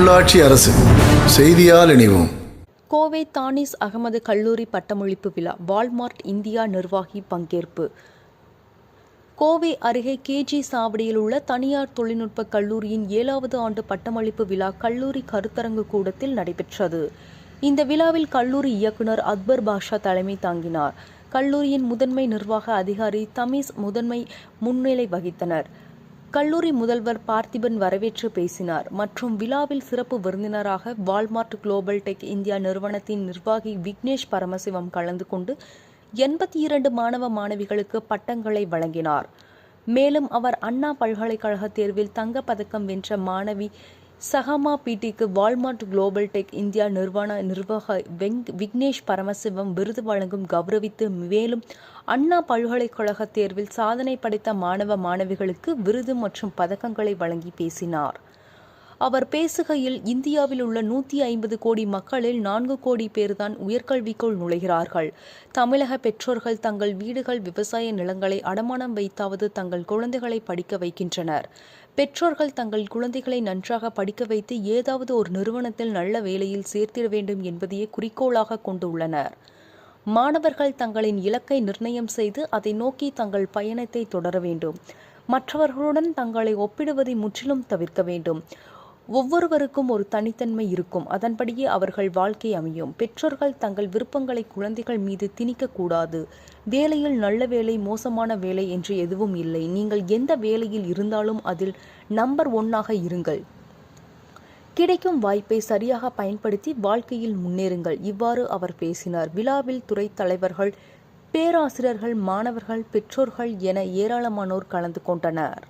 உள்ளாட்சி அரசு செய்தியால் இணைவோம். கோவை தானிஸ் அகமது கல்லூரி பட்டமளிப்பு விழா வால்மார்ட் இந்தியா நிர்வாகி பங்கேற்பு. கோவை அருகே கேஜி சாவடியில் உள்ள தனியார் தொழில்நுட்ப கல்லூரியின் ஏழாவது ஆண்டு பட்டமளிப்பு விழா கல்லூரி கருத்தரங்கு கூடத்தில் நடைபெற்றது. இந்த விழாவில் கல்லூரி இயக்குனர் அக்பர் பாஷா தலைமை தாங்கினார். கல்லூரியின் முதன்மை நிர்வாக அதிகாரி தமிஸ் முதன்மை முன்னிலை வகித்தனர். கல்லூரி முதல்வர் பார்த்திபன் வரவேற்று பேசினார். மற்றும் விழாவில் சிறப்பு விருந்தினராக வால்மார்ட் குளோபல் டெக் இந்தியா நிறுவனத்தின் நிர்வாகி விக்னேஷ் பரமசிவம் கலந்து கொண்டு எண்பத்தி இரண்டு மாணவ மாணவிகளுக்கு பட்டங்களை வழங்கினார். மேலும் அவர் அண்ணா பல்கலைக்கழக தேர்வில் தங்கப்பதக்கம் வென்ற மாணவி சஹாமா பிடிக்கு வால்மார்ட் குளோபல் டெக் இந்தியா நிறுவன நிர்வாக வெங் விக்னேஷ் பரமசிவம் விருது வழங்கும் கௌரவித்து மேலும் அண்ணா பல்கலைக்கழக தேர்வில் சாதனை படைத்த மாணவ மாணவிகளுக்கு விருது மற்றும் பதக்கங்களை வழங்கி பேசினார். அவர் பேசுகையில் இந்தியாவில் உள்ள நூற்றி ஐம்பது கோடி மக்களில் நான்கு கோடி பேர்தான் உயர்கல்விக்குள் நுழைகிறார்கள். தமிழக பெற்றோர்கள் தங்கள் வீடுகள் விவசாய நிலங்களை அடமானம் வைத்தாவது தங்கள் குழந்தைகளை படிக்க வைக்கின்றனர். பெற்றோர்கள் தங்கள் குழந்தைகளை நன்றாக படிக்க வைத்து ஏதாவது ஒரு நிறுவனத்தில் நல்ல வேலையில் சேர்த்திட வேண்டும் என்பதையே குறிக்கோளாக கொண்டுள்ளனர். மாணவர்கள் தங்களின் இலக்கை நிர்ணயம் செய்து அதை நோக்கி தங்கள் பயணத்தை தொடர வேண்டும். மற்றவர்களுடன் தங்களை ஒப்பிடுவதை முற்றிலும் தவிர்க்க வேண்டும். ஒவ்வொருவருக்கும் ஒரு தனித்தன்மை இருக்கும். அதன்படியே அவர்கள் வாழ்க்கை அமையும். பெற்றோர்கள் தங்கள் விருப்பங்களை குழந்தைகள் மீது திணிக்கக்கூடாது. வேலையில் நல்ல வேலை மோசமான வேலை என்று எதுவும் இல்லை. நீங்கள் எந்த வேலையில் இருந்தாலும் அதில் நம்பர் ஒன்னாக இருங்கள். கிடைக்கும் வாய்ப்பை சரியாக பயன்படுத்தி வாழ்க்கையில் முன்னேறுங்கள். இவ்வாறு அவர் பேசினார். விழாவில் துறை தலைவர்கள் பேராசிரியர்கள் மாணவர்கள் பெற்றோர்கள் என ஏராளமானோர் கலந்து கொண்டனர்.